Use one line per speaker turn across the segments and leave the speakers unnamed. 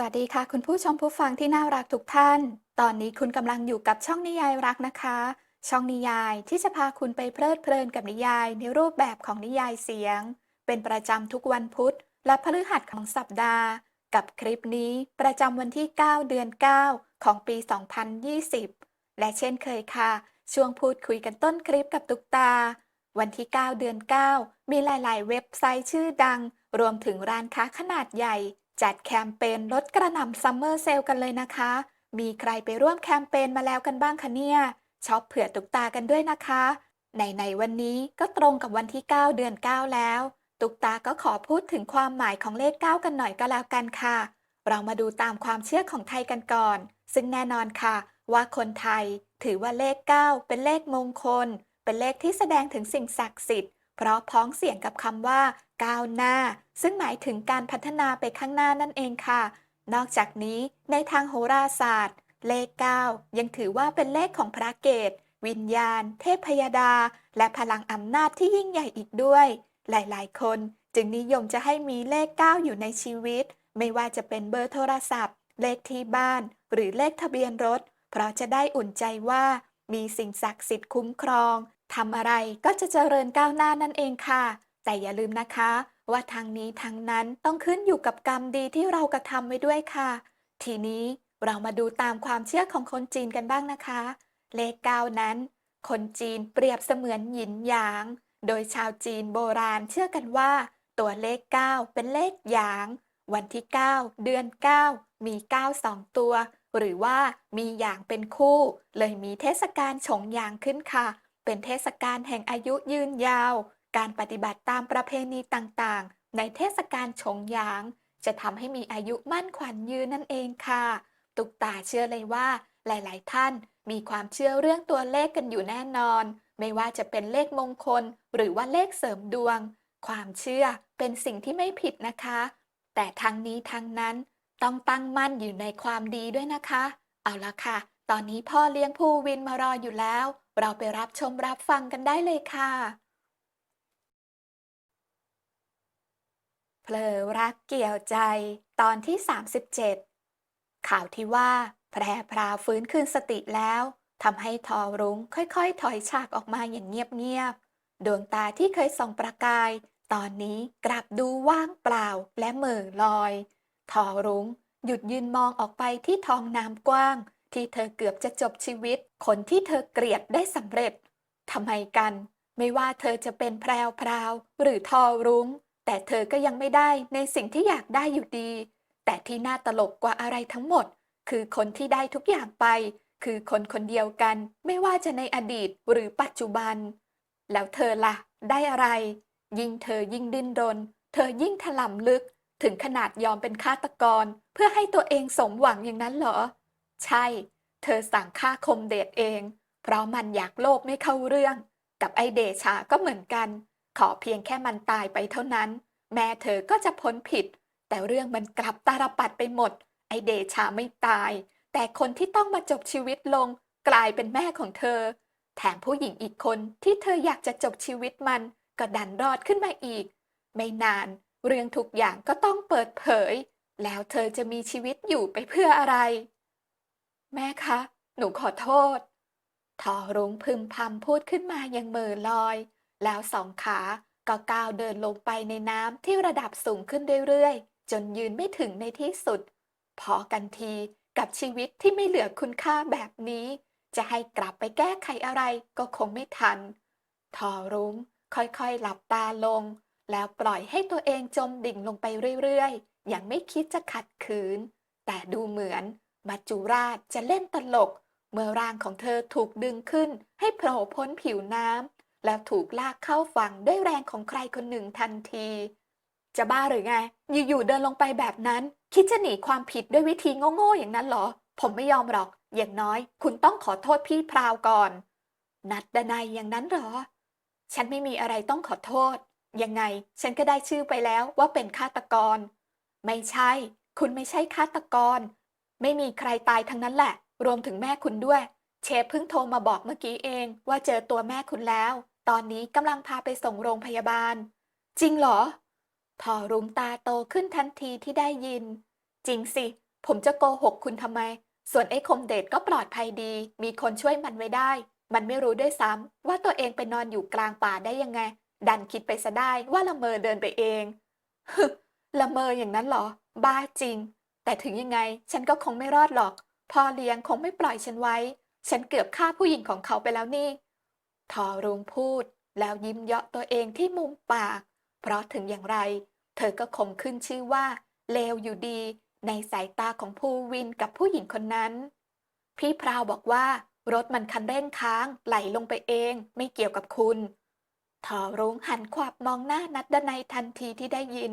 สวัสดีค่ะ คุณผู้ชมผู้ฟังที่น่ารักทุกท่าน ตอนนี้คุณกำลังอยู่กับช่องนิยายรักนะคะ ช่องนิยายที่จะพาคุณไปเพลิดเพลินกับนิยายในรูปแบบของนิยายเสียง เป็นประจำทุกวันพุธและพฤหัสของสัปดาห์ กับคลิปนี้ประจำวันที่ 9 เดือน 9 ของปี 2020 และเช่นเคยค่ะ ช่วงพูดคุยกันต้นคลิปกับตุกตา วันที่ 9 เดือน 9 มีหลาย ๆ เว็บไซต์ชื่อดัง รวมถึงร้านค้าขนาดใหญ่ จัดแคมเปญลดกระหน่ำซัมเมอร์เซลกันเลยนะคะ มีใครไปร่วมแคมเปญมาแล้วกันบ้างคะเนี่ยช็อปเผื่อตุกตากันด้วยนะคะในในวันนี้ก็ตรงกับวันที่ 9 เดือน 9 แล้ว ตุกตาก็ขอพูดถึงความหมายของเลข 9 กันหน่อยก็แล้วกันค่ะ เรามาดูตามความเชื่อของไทยกันก่อน ซึ่งแน่นอนค่ะ ว่าคนไทยถือว่าเลข 9 เป็นเลขมงคล เป็นเลขที่แสดงถึงสิ่งศักดิ์สิทธิ์ เพราะพ้องเสียงกับคำว่าก้าวหน้า ซึ่งหมายถึงการพัฒนาไปข้างหน้านั่นเองค่ะ นอกจากนี้ในทางโหราศาสตร์ เลข 9 ยังถือว่าเป็นเลขของพระเกตวิญญาณ เทพยดา และพลังอำนาจที่ยิ่งใหญ่อีกด้วย หลายๆ คนจึงนิยมจะให้มีเลข 9 อยู่ในชีวิต ไม่ว่าจะเป็นเบอร์โทรศัพท์ เลขที่บ้าน หรือเลขทะเบียนรถ เพราะจะได้อุ่นใจว่า มีสิ่งศักดิ์สิทธิ์คุ้มครอง ทำอะไรก็จะเจริญก้าวหน้านั่นเองค่ะ แต่อย่าลืมนะคะ ว่าทางนี้ทางนั้นต้องขึ้นอยู่กับกรรมดีที่เรากระทำไว้ด้วยค่ะ ทีนี้เรามาดูตามความเชื่อของคนจีนกันบ้างนะคะ เลขเก้านั้น คนจีนเปรียบเสมือนหยินหยาง โดยชาวจีนโบราณเชื่อกันว่า ตัวเลข 9 เป็นเลขหยาง วันที่ 9 เดือน 9 มี 9 2 ตัว หรือว่ามีหยางเป็นคู่ เลยมีเทศกาลฉงหยางขึ้นค่ะ เป็นเทศกาลแห่งอายุยืนยาว การปฏิบัติตามประเพณีต่างๆ ในเทศกาลฉงหยาง จะทำให้มีอายุมั่นขวัญยืนนั่นเองค่ะ ตุกตาเชื่อเลยว่า หลายๆ ท่านมีความเชื่อเรื่องตัวเลขกันอยู่แน่นอน ไม่ว่าจะเป็นเลขมงคล หรือว่าเลขเสริมดวง ความเชื่อเป็นสิ่งที่ไม่ผิดนะคะ แต่ทั้งนี้ทั้งนั้นต้องตั้งมั่นอยู่ในความดีด้วยนะคะ เอาละค่ะ ตอนนี้พ่อเลี้ยงภูวินมารออยู่แล้ว เราไปรับชมรับฟังกันได้เลยค่ะเผลอรักเกี่ยวใจตอนที่ 37 ข่าวที่ว่าแพรพราวฟื้นคืนสติแล้วทำให้ทอรุ้งค่อยๆ ถอยฉากออกมาอย่างเงียบๆ ดวงตาที่เคยส่องประกาย ตอนนี้กลับดูว่างเปล่าและเหม่อลอย ทอรุ้งหยุดยืนมองออกไปที่ท้องน้ำกว้าง ที่เธอเกือบจะจบชีวิต คนที่เธอเกลียดได้สำเร็จทำไมกัน ไม่ว่าเธอจะเป็นแพรวพราวหรือทอรุ้ง แต่เธอก็ยังไม่ได้ในสิ่งที่อยากได้อยู่ดี แต่ที่น่าตลกกว่าอะไรทั้งหมด คือคนที่ได้ทุกอย่างไป คือคนคนเดียวกัน ไม่ว่าจะในอดีตหรือปัจจุบัน แล้วเธอล่ะ ได้อะไร ยิ่งเธอยิ่งดิ้นรน เธอยิ่งถล่ำลึก ถึงขนาดยอมเป็นฆาตกร เพื่อให้ตัวเองสมหวังอย่างนั้นเหรอ ใช่ เธอสั่งฆ่าคมเดชเอง เพราะมันอยากโลภไม่เข้าเรื่อง กับไอเดชาก็เหมือนกัน ขอเพียงแค่มันตายไปเท่านั้น แม่เธอก็จะพ้นผิด แต่เรื่องมันกลับตาลปัดไปหมด ไอเดชาไม่ตาย แต่คนที่ต้องมาจบชีวิตลง กลายเป็นแม่ของเธอ แถมผู้หญิงอีกคนที่เธออยากจะจบชีวิตมัน ก็ดันรอดขึ้นมาอีก ไม่นาน เรื่องทุกอย่างก็ต้องเปิดเผย แล้วเธอจะมีชีวิตอยู่ไปเพื่ออะไร แม่คะ หนูขอโทษ ทอรุ้งพึมพำพูดขึ้นมาอย่างเม่อลอย แล้วสองขาก็ก้าวเดินลงไปในน้ำที่ระดับสูงขึ้นเรื่อยๆ จนยืนไม่ถึงในที่สุด พอกันทีกับชีวิตที่ไม่เหลือคุณค่าแบบนี้ จะให้กลับไปแก้ไขอะไรก็คงไม่ทัน ทอรุ้งค่อยๆ หลับตาลง แล้วปล่อยให้ตัวเองจมดิ่งลงไปเรื่อยๆ อย่างไม่คิดจะขัดขืน แต่ดูเหมือน มัจจุราชจะเล่นตลก เมื่อร่างของเธอถูกดึงขึ้น ให้โผล่พ้นผิวน้ำแล้วถูกลากเข้าฝั่งด้วยแรงของใครคนหนึ่งทันที จะบ้าหรือไง อยู่ๆเดินลงไปแบบนั้น คิดจะหนีความผิดด้วยวิธีโง่ๆอย่างนั้นเหรอ ผมไม่ยอมหรอก อย่างน้อย คุณต้องขอโทษพี่พราวก่อน นัดดนัยอย่างนั้นเหรอ ฉันไม่มีอะไรต้องขอโทษ ยังไง ฉันก็ได้ชื่อไปแล้วว่าเป็นฆาตกร ไม่ใช่ คุณไม่ใช่ฆาตกร ไม่มีใครตายทั้งนั้นแหละ รวมถึงแม่คุณด้วย เชฟเพิ่งโทรมาบอกเมื่อกี้เอง ว่าเจอตัวแม่คุณแล้ว ตอนนี้กำลังพาไปส่งโรงพยาบาล จริงเหรอทอรุ้งตาโตขึ้นทันทีที่ได้ยิน จริงสิ ผมจะโกหกคุณทำไม ส่วนไอ้คมเดชก็ปลอดภัยดี มีคนช่วยมันไว้ได้ มันไม่รู้ด้วยซ้ำว่าตัวเองไปนอนอยู่กลางป่าได้ยังไง ดันคิดไปซะได้ว่าละเมอเดินไปเองฮึละเมออย่างนั้นเหรอ บ้าจริง แต่ถึงยังไงฉันก็คงไม่รอดหรอก พ่อเลี้ยงคงไม่ปล่อยฉันไว้ ฉันเกือบฆ่าผู้หญิงของเขาไปแล้วนี่ ทอรุงพูด แล้วยิ้มเยาะตัวเองที่มุมปาก เพราะถึงอย่างไร เธอก็คงขึ้นชื่อว่า เลวอยู่ดี ในสายตาของภูวินกับผู้หญิงคนนั้น พี่พราวบอกว่ารถมันคันเร่งค้างไหลลงไปเองไม่เกี่ยวกับคุณ ทอรุงหันขวับมองหน้านัดดนัยทันทีที่ได้ยิน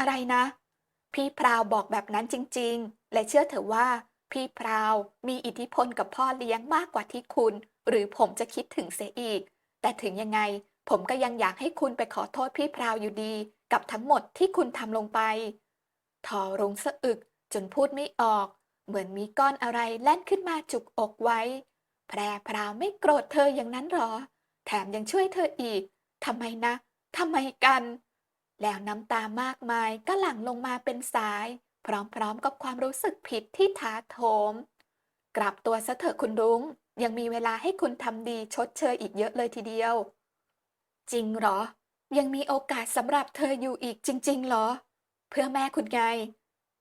อะไรนะ พี่พราวบอกแบบนั้นจริงๆ และเชื่อเถอะว่า พี่พราวมีอิทธิพลกับพ่อเลี้ยงมากกว่าที่คุณ หรือผมจะคิดถึงเสียอีก แต่ถึงยังไง ผมก็ยังอยากให้คุณไปขอโทษพี่พราวอยู่ดี กับทั้งหมดที่คุณทำลงไป ทอรงสะอึกจนพูดไม่ออก เหมือนมีก้อนอะไรแล่นขึ้นมาจุกอกไว้ แพรพราวไม่โกรธเธออย่างนั้นหรอ แถมยังช่วยเธออีกทำไมนะทำไมกัน แล้วน้ำตามากมายก็หลั่งลงมาเป็นสาย พร้อมๆกับความรู้สึกผิดที่ถาโถม กลับตัวซะเถอะคุณรุ้ง ยังมีเวลาให้คุณทำดีชดเชยอีกเยอะเลยทีเดียว จริงเหรอ ยังมีโอกาสสำหรับเธออยู่อีกจริง ๆ เหรอ เพื่อแม่คุณไง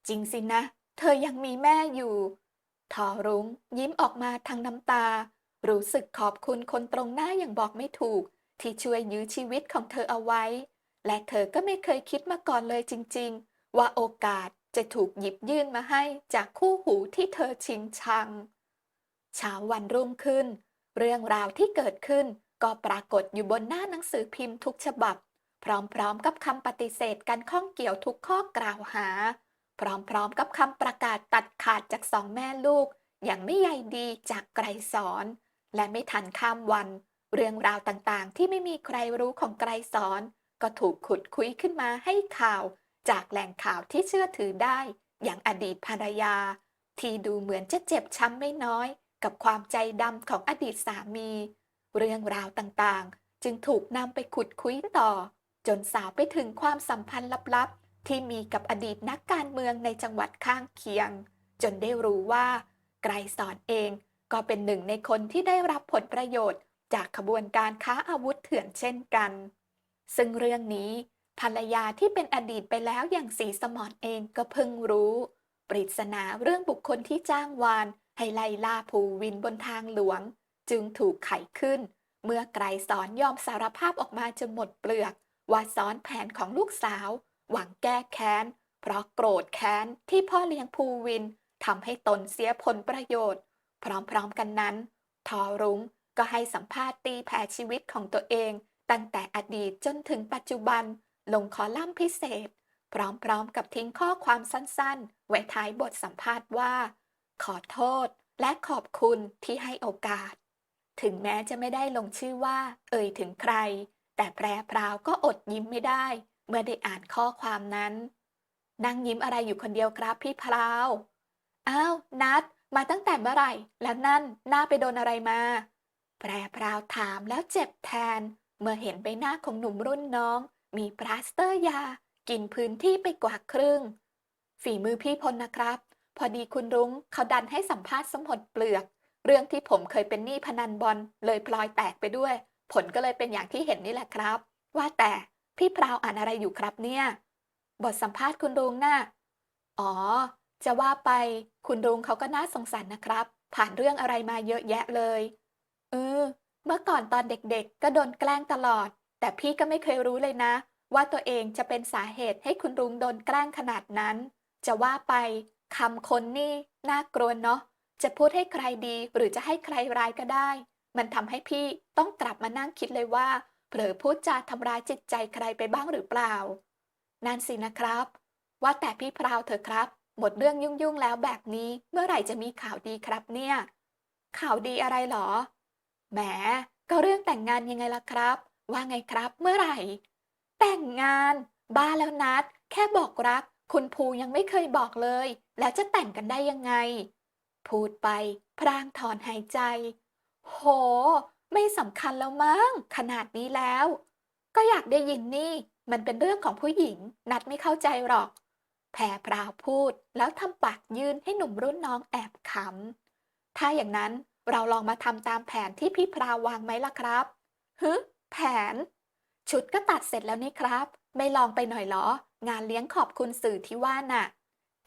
จริงสินะ เธอยังมีแม่อยู่ทอรุ้ง ยิ้มออกมาทางน้ำตา รู้สึกขอบคุณคนตรงหน้าอย่างบอกไม่ถูก ที่ช่วยยื้อชีวิตของเธอเอาไว้ และเธอก็ไม่เคยคิดมาก่อนเลยจริงๆ ว่าโอกาสจะถูกหยิบยื่นมาให้จากคู่หูที่เธอชิงชัง เช้าวันรุ่งขึ้น เรื่องราวที่เกิดขึ้นก็ปรากฏอยู่บนหน้าหนังสือพิมพ์ทุกฉบับ พร้อมๆกับคำปฏิเสธการข้องเกี่ยวทุกข้อกล่าวหา พร้อมๆกับคำประกาศตัดขาดจากสองแม่ลูก อย่างไม่ใยดีจากไกรสอน และไม่ทันข้ามวัน เรื่องราวต่างๆ ที่ไม่มีใครรู้ของไกรสอน ก็ถูกขุดคุยขึ้นมาให้ข่าวจากแหล่งข่าวที่เชื่อถือได้ อย่างอดีตภรรยา ที่ดูเหมือนจะเจ็บช้ำไม่น้อย กับความใจดำของอดีตสามี เรื่องราวต่างๆ จึงถูกนำไปขุดคุยต่อ จนสาวไปถึงความสัมพันธ์ลับๆ ที่มีกับอดีตนักการเมืองในจังหวัดข้างเคียง จนได้รู้ว่าไกรสอนเองก็เป็นหนึ่งในคนที่ได้รับผลประโยชน์ จากขบวนการค้าอาวุธเถื่อนเช่นกัน ซึ่งเรื่องนี้ภรรยาที่เป็นอดีตไปแล้วอย่างสีสมอนเองก็เพิ่งรู้ ปริศนาเรื่องบุคคลที่จ้างวาน ให้ไล่ล่าภูวินบนทางหลวง จึงถูกไขขึ้น เมื่อไกรสอนยอมสารภาพออกมาจนหมดเปลือก ว่าซ้อนแผนของลูกสาว หวังแก้แค้น เพราะโกรธแค้นที่พ่อเลี้ยงภูวินทำให้ตนเสียผลประโยชน์ พร้อมๆกันนั้น ทอรุ้งก็ให้สัมภาษณ์ตีแผ่ชีวิตของตัวเอง ตั้งแต่อดีตจนถึงปัจจุบันลงคอลัมน์พิเศษ พร้อมๆกับทิ้งข้อความสั้นๆ ไว้ท้ายบทสัมภาษณ์ว่า ขอโทษและขอบคุณที่ให้โอกาส ถึงแม้จะไม่ได้ลงชื่อว่า เอ่ยถึงใคร แต่แพรพราวก็อดยิ้มไม่ได้ เมื่อได้อ่านข้อความนั้นนั่งยิ้มอะไรอยู่คนเดียวครับพี่พราว อ้าว นัด มาตั้งแต่เมื่อไหร่ แล้วนั่นหน้าไปโดนอะไรมาแพรพราวถามแล้วเจ็บแทน เมื่อเห็นใบหน้าของหนุ่มรุ่นน้อง มีพลาสเตอร์ยา กินพื้นที่ไปกว่าครึ่ง ฝีมือพี่พลนะครับ พอดีคุณรุ้งเขาดันให้สัมภาษณ์สมหดเปลือก เรื่องที่ผมเคยเป็นหนี้พนันบอลเลยพลอยแตกไปด้วย ผลก็เลยเป็นอย่างที่เห็นนี่แหละครับ ว่าแต่พี่พราวอ่านอะไรอยู่ครับเนี่ย บทสัมภาษณ์คุณรุ้งน่ะอ๋อ จะว่าไปคุณรุ้งเขาก็น่าสงสารนะครับ ผ่านเรื่องอะไรมาเยอะแยะเลยเออ เมื่อก่อนตอนเด็กๆ ก็โดนแกล้งตลอด แต่พี่ก็ไม่เคยรู้เลยนะ ว่าตัวเองจะเป็นสาเหตุให้คุณรุ้งโดนแกล้งขนาดนั้น จะว่าไปคำคนนี่น่ากลัวเนาะ จะพูดให้ใครดีหรือจะให้ใครร้ายก็ได้ มันทำให้พี่ต้องกลับมานั่งคิดเลยว่า เผลอพูดจาทำร้ายจิตใจใครไปบ้างหรือเปล่า นั่นสินะครับ ว่าแต่พี่พราวเถอะครับ หมดเรื่องยุ่งๆแล้วแบบนี้ เมื่อไหร่จะมีข่าวดีครับเนี่ย ข่าวดีอะไรหรอ แหมก็เรื่องแต่งงานยังไงล่ะครับ ว่าไงครับเมื่อไหร่ แต่งงาน บ้าแล้วนัด แค่บอกรัก คุณภูยังไม่เคยบอกเลย แล้วจะแต่งกันได้ยังไง พูดไป พรางถอนหายใจ โห ไม่สำคัญแล้วมั้งขนาดนี้แล้ว ก็อยากได้ยินนี่ มันเป็นเรื่องของผู้หญิง นัดไม่เข้าใจหรอกแพรพราวพูดแล้วทำปากยื่นให้หนุ่มรุ่นน้องแอบขำถ้าอย่างนั้น เราลองมาทำตามแผนที่พี่พราววางไหมล่ะครับฮึแผน ชุดก็ตัดเสร็จแล้วนี่ครับ ไม่ลองไปหน่อยเหรอ งานเลี้ยงขอบคุณสื่อที่ว่าน่ะ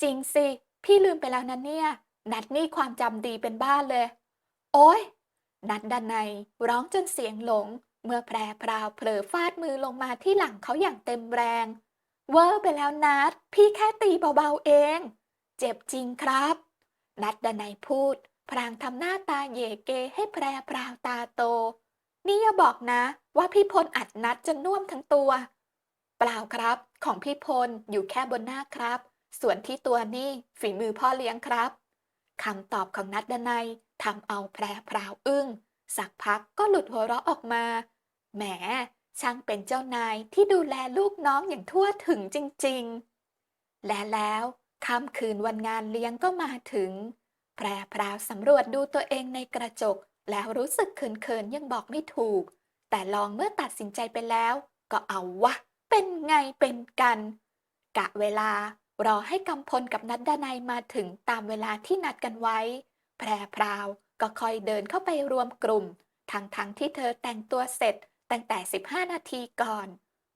จริงสิ พี่ลืมไปแล้วนะเนี่ย นัดนี่ความจำดีเป็นบ้านเลย โอ้ยนัดดันในร้องจนเสียงหลง เมื่อแพรพราวเผลอฟาดมือลงมาที่หลังเขาอย่างเต็มแรง เวอร์ไปแล้วนัด พี่แค่ตีเบาๆเอง เจ็บจริงครับ นัดดันในพูด พรางทำหน้าตาเยเกให้แพรพราวตาโต นี่อย่าบอกนะว่าพี่พลอัดนัดจนน่วมทั้งตัว เปล่าครับ ของพี่พลอยู่แค่บนหน้าครับ ส่วนที่ตัวนี่ฝีมือพ่อเลี้ยงครับคำตอบของนัดดนัยทำเอาแพรพราวอึ้ง สักพักก็หลุดหัวเราะออกมา แหม ช่างเป็นเจ้านายที่ดูแลลูกน้องอย่างทั่วถึงจริงๆ และแล้วค่ำคืนวันงานเลี้ยงก็มาถึง แพรพราวสำรวจดูตัวเองในกระจก แล้วรู้สึกเขินๆยังบอกไม่ถูก แต่ลองเมื่อตัดสินใจไปแล้ว ก็เอาวะ เป็นไงเป็นกัน กะเวลารอให้กำพลกับนัดดานัยมาถึงตามเวลาที่นัดกันไว้ แพรพราวก็ค่อยเดินเข้าไปรวมกลุ่ม ทั้งๆทที่เธอแต่งตัวเสร็จตั้งแต่ 15 นาทีก่อน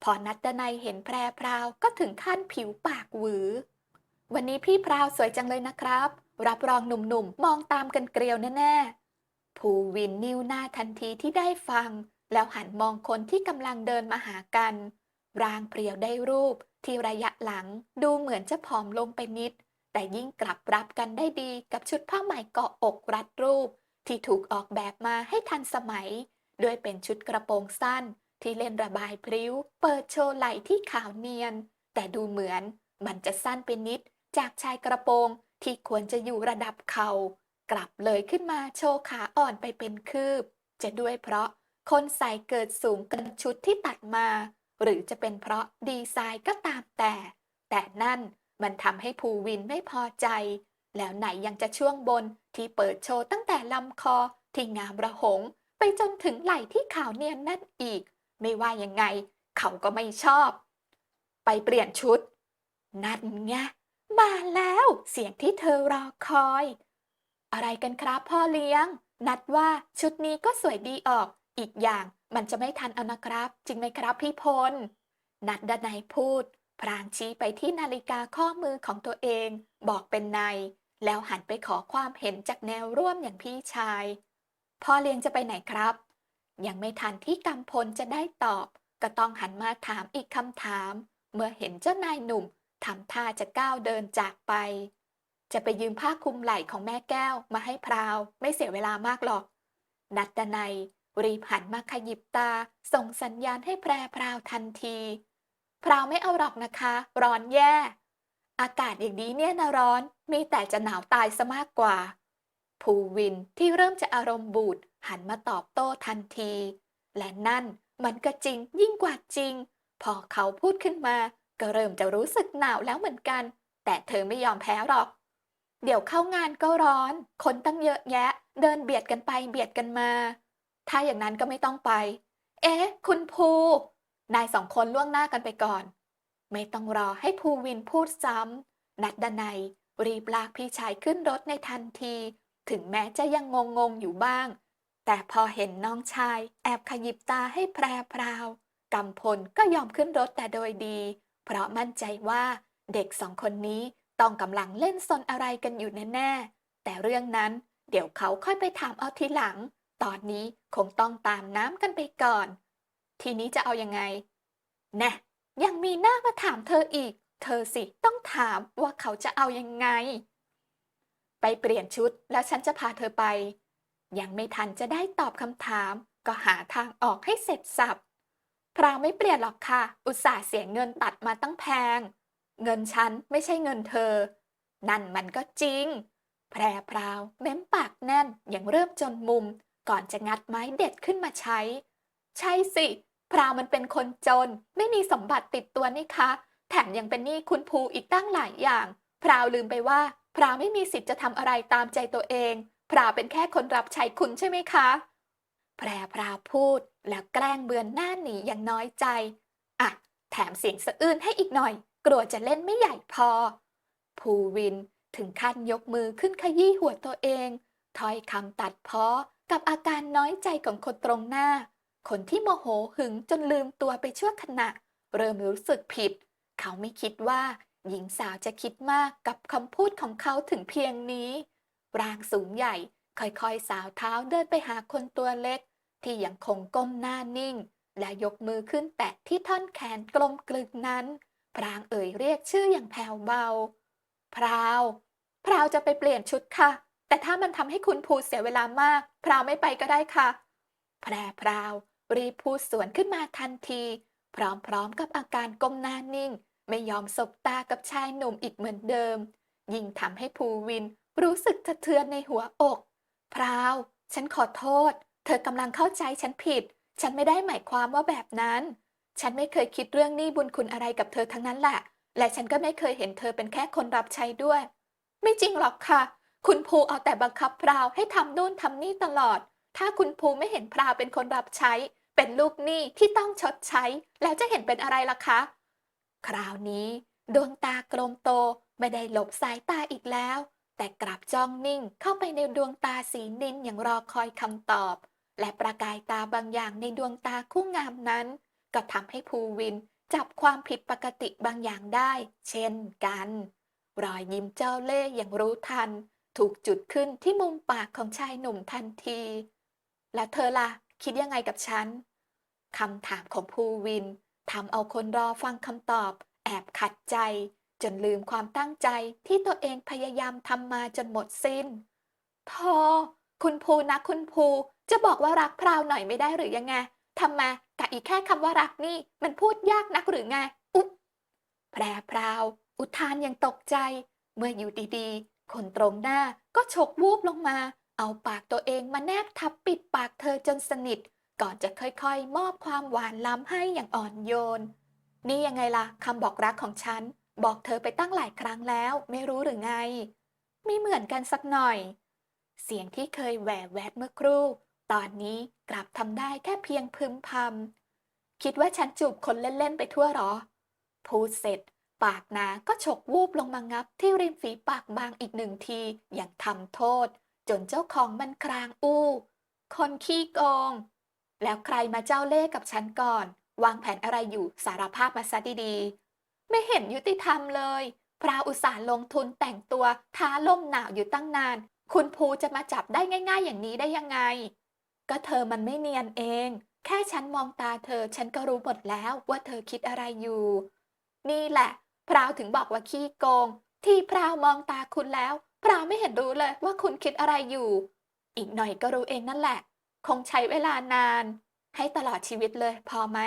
พอนัดดานัยเห็นแพรพราวก็ถึงขั้นผิวปากหวือ วันนี้พี่พราวสวยจังเลยนะครับ รับรองหนุ่มๆ มองตามกันเกลียวแน่ๆ ภูวินนิ้วหน้าทันทีที่ได้ฟัง แล้วหันมองคนที่กำลังเดินมาหากัน ร่างเพรียวได้รูป ที่ระยะหลังดูเหมือนจะผอมลงไปนิด แต่ยิ่งกลับรับกันได้ดีกับชุดผ้าไหมเกาะอกรัดรูป ที่ถูกออกแบบมาให้ทันสมัย ด้วยเป็นชุดกระโปรงสั้น ที่เล่นระบายพริ้ว เปิดโชว์ไหล่ที่ขาวเนียน แต่ดูเหมือนมันจะสั้นไปนิด จากชายกระโปรง ที่ควรจะอยู่ระดับเข่ากลับเลยขึ้นมาโชว์ขาอ่อนไปเป็นคืบ จะด้วยเพราะคนใส่เกิดสูงเกินชุดที่ตัดมา หรือจะเป็นเพราะดีไซน์ก็ตามแต่ แต่นั่นมันทำให้ภูวินไม่พอใจ แล้วไหนยังจะช่วงบนที่เปิดโชว์ตั้งแต่ลำคอที่งามระหง ไปจนถึงไหล่ที่ขาวเนียนนั่นอีก ไม่ว่ายังไง เขาก็ไม่ชอบ ไปเปลี่ยนชุด นั่นไง มาแล้ว เสียงที่เธอรอคอย อะไรกันครับพ่อเลี้ยง นัดว่าชุดนี้ก็สวยดีออก อีกอย่างมันจะไม่ทันเอานะครับ จริงไหมครับพี่พล นัดดนัยพูด พรางชี้ไปที่นาฬิกาข้อมือของตัวเอง บอกเป็นใน แล้วหันไปขอความเห็นจากแนวร่วมอย่างพี่ชาย พ่อเลี้ยงจะไปไหนครับ ยังไม่ทันที่กำพลจะได้ตอบ ก็ต้องหันมาถามอีกคำถาม เมื่อเห็นเจ้านายหนุ่ม ทำท่าจะก้าวเดินจากไป จะไปยืมผ้าคลุมไหล่ของแม่แก้วมาให้พราว ไม่เสียเวลามากหรอก นัดดนัยรีบหันมาขยิบตา ส่งสัญญาณให้แพรพราวทันที พราวไม่เอาหรอกนะคะ ร้อนแย่ อากาศอย่างนี้เนี่ยนะร้อน มีแต่จะหนาวตายซะมากกว่า ภูวินที่เริ่มจะอารมณ์บูดหันมาตอบโต้ทันที และนั่นมันก็จริงยิ่งกว่าจริง พอเขาพูดขึ้นมา ก็เริ่มจะรู้สึกหนาวแล้วเหมือนกัน แต่เธอไม่ยอมแพ้หรอก เดี๋ยวเข้างานก็ร้อน คนตั้งเยอะแยะ เดินเบียดกันไปเบียดกันมา ถ้าอย่างนั้นก็ไม่ต้องไป เอ๊ะ คุณภูนายสองคนล่วงหน้ากันไปก่อน ไม่ต้องรอให้ภูวินพูดซ้ำนัดดนัยรีบลากพี่ชายขึ้นรถในทันที ถึงแม้จะยังงงงๆอยู่บ้าง แต่พอเห็นน้องชาย แอบขยิบตาให้แพรพราวกำพลก็ยอมขึ้นรถแต่โดยดี เพราะมั่นใจว่าเด็กสองคนนี้ต้องกำลังเล่นซนอะไรกันอยู่แน่ๆ แต่เรื่องนั้นเดี๋ยวเขาค่อยไปถามเอาทีหลัง ตอนนี้คงต้องตามน้ำกันไปก่อน ทีนี้จะเอายังไง แน่ยังมีหน้ามาถามเธออีก เธอสิต้องถามว่าเขาจะเอายังไง ไปเปลี่ยนชุดแล้วฉันจะพาเธอไป ยังไม่ทันจะได้ตอบคำถาม ก็หาทางออกให้เสร็จสับ พราวไม่เปลี่ยนหรอกค่ะ อุตส่าห์เสียเงินตัดมาตั้งแพง เงินฉันไม่ใช่เงินเธอ นั่นมันก็จริง แพรพราวเม้มปากแน่นอย่างเริ่มจนมุม ก่อนจะงัดไม้เด็ดขึ้นมาใช้ ใช่สิ พราวมันเป็นคนจน ไม่มีสมบัติติดตัวนี่คะ แถมยังเป็นหนี้คุณภูอีกตั้งหลายอย่าง พราวลืมไปว่า พราวไม่มีสิทธิ์จะทำอะไรตามใจตัวเอง พราวเป็นแค่คนรับใช้คุณใช่ไหมคะ แพรพราวพูดแล้วแกล้งเบือนหน้าหนีอย่างน้อยใจ อะ แถมเสียงสะอื้นให้อีกหน่อย กลัวจะเล่นไม่ใหญ่พอ ภูวินถึงขั้นยกมือขึ้นขยี้หัวตัวเองถ้อยคำตัดเพ้อกับอาการน้อยใจของคนตรงหน้า คนที่โมโหหึงจนลืมตัวไปชั่วขณะ เริ่มรู้สึกผิด เขาไม่คิดว่า หญิงสาวจะคิดมากกับคำพูดของเขาถึงเพียงนี้ ร่างสูงใหญ่ ค่อยๆ สาวเท้าเดินไปหาคนตัวเล็ก ที่ยังคงก้มหน้านิ่ง และยกมือขึ้นแตะที่ท่อนแขนกลมกลึกนั้น พรางเอ่ยเรียกชื่ออย่างแผ่วเบา พราว พราวจะไปเปลี่ยนชุดค่ะ แต่ถ้ามันทำให้คุณภูเสียเวลามาก พราวไม่ไปก็ได้ค่ะ แพรพราว รีบพูดสวนขึ้นมาทันที พร้อมๆกับอาการก้มหน้านิ่ง ไม่ยอมสบตากับชายหนุ่มอีกเหมือนเดิม ยิ่งทำให้ภูวินรู้สึกสะเทือนในหัวอก พราว ฉันขอโทษ เธอกำลังเข้าใจฉันผิด ฉันไม่ได้หมายความว่าแบบนั้น ฉันไม่เคยคิดเรื่องหนี้บุญคุณอะไรกับเธอทั้งนั้นแหละ และฉันก็ไม่เคยเห็นเธอเป็นแค่คนรับใช้ด้วย ไม่จริงหรอกค่ะ คุณภูเอาแต่บังคับพราวให้ทำนู่นทำนี่ตลอด ถ้าคุณภูไม่เห็นพราวเป็นคนรับใช้ เป็นลูกหนี้ที่ต้องชดใช้ แล้วจะเห็นเป็นอะไรล่ะคะ คราวนี้ ดวงตากลมโตไม่ได้หลบสายตาอีกแล้วแต่กลับจ้องนิ่งเข้าไปในดวงตาสีนินอย่างรอคอยคำตอบ และประกายตาบางอย่างในดวงตาคู่งามนั้น ก็ทำให้ภูวินจับความผิดปกติบางอย่างได้ เช่นกัน รอยยิ้มเจ้าเล่ห์อย่างรู้ทัน ถูกจุดขึ้นที่มุมปากของชายหนุ่มทันที และเธอล่ะ คิดยังไงกับฉันคำถามของภูวินทำเอาคนรอฟังคำตอบ แอบขัดใจ จนลืมความตั้งใจที่ตัวเองพยายามทำมาจนหมดสิ้นทอ คุณภูนะคุณภู จะบอกว่ารักพราวหน่อยไม่ได้หรือยังไงทำมากะอีกแค่คำว่ารักนี่ มันพูดยากนักหรือไง อุ๊บแพรพราว อุทานยังตกใจ เมื่ออยู่ดีๆ คนตรงหน้าก็ฉกวูบลงมา เอาปากตัวเองมาแนบทับปิดปากเธอจนสนิท ก่อนจะค่อยๆ มอบความหวานล้ำให้อย่างอ่อนโยน นี่ยังไงล่ะคำบอกรักของฉัน บอกเธอไปตั้งหลายครั้งแล้ว ไม่รู้หรือไง ไม่เหมือนกันสักหน่อย เสียงที่เคยแหววแวดเมื่อครู่ ตอนนี้กลับทำได้แค่เพียงพึมพำ คิดว่าฉันจูบคนเล่น ๆ ไปทั่วหรอ พูดเสร็จ ปากนาก็ฉกวูบลงมางับที่ริมฝีปากบางอีกหนึ่งที อย่างทำโทษ จนเจ้าของมันครางอู้ คนขี้โกง แล้วใครมาเจ้าเล่ห์กับฉันก่อน วางแผนอะไรอยู่สารภาพมาซะดีๆ ไม่เห็นยุติธรรมเลยพราอุตส่าห์ลงทุนแต่งตัวท้าลมหนาวอยู่ตั้งนาน คุณภูจะมาจับได้ง่ายๆ อย่างนี้ได้ยังไง ก็เธอมันไม่เนียนเอง แค่ฉันมองตาเธอฉันก็รู้หมดแล้วว่าเธอคิดอะไรอยู่ นี่แหละ พราวถึงบอกว่าขี้โกง ที่พราวมองตาคุณแล้ว พราวไม่เห็นรู้เลยว่าคุณคิดอะไรอยู่ อีกหน่อยก็รู้เองนั่นแหละ คงใช้เวลานาน ให้ตลอดชีวิตเลย พอไหม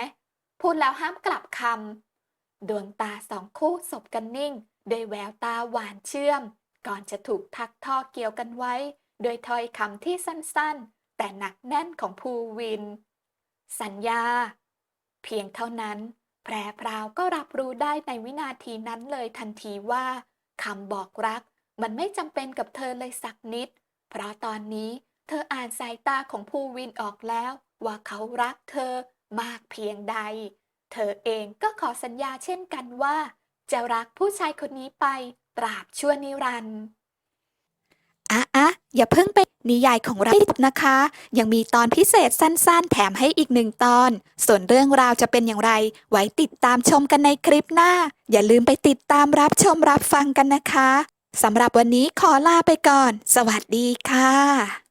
พูดแล้วห้ามกลับคำดวงตาสองคู่สบกันนิ่ง โดวยแววตาหวานเชื่อม ก่อนจะถูกทักท่อเกี่ยวกันไว้ โดยถ้อยคำที่สั้นๆ แต่หนักแน่นของภูวิน สัญญา เพียงเท่านั้น แพรพราวก็รับรู้ได้ในวินาทีนั้นเลยทันทีว่าคำบอกรัก มันไม่จำเป็นกับเธอเลยสักนิด เพราะตอนนี้เธออ่านสายตาของภูวินออกแล้ว ว่าเขารักเธอมากเพียงใด เธอเองก็ขอสัญญาเช่นกันว่า จะรักผู้ชายคนนี้ไป ตราบชั่วนิรันดร์
อะอะอย่าเพิ่งไปนิยายของเราจบนะคะ ยังมีตอนพิเศษสั้นๆ แถมให้อีกหนึ่งตอน ส่วนเรื่องราวจะเป็นอย่างไร ไว้ติดตามชมกันในคลิปหน้า อย่าลืมไปติดตามรับชมรับฟังกันนะคะสำหรับวันนี้ขอลาไปก่อน สวัสดีค่ะ